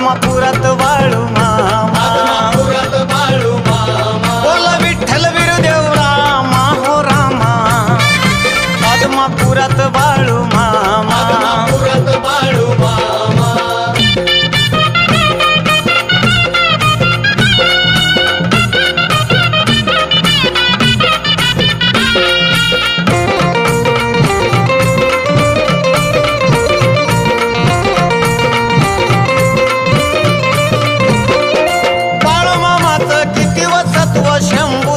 आदमापुरात वाळू मामा. बोला विठ्ठल विरुदेव रामा हो रामा. आदमापुरात वाळू chão.